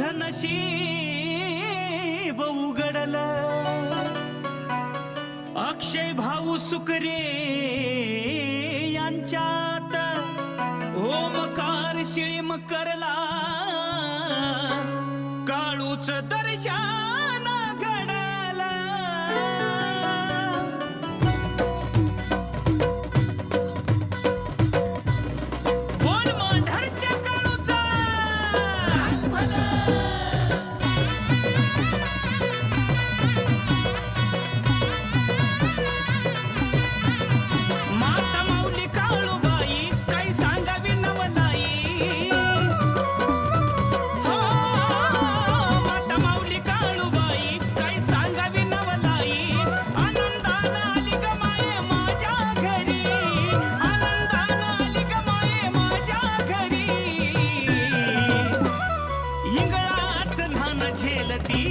नशीब उघडल. अक्षय भाऊ सुकरे यांच्यात ओमकार शिळीम करला. काळूच दर्शन வேலதி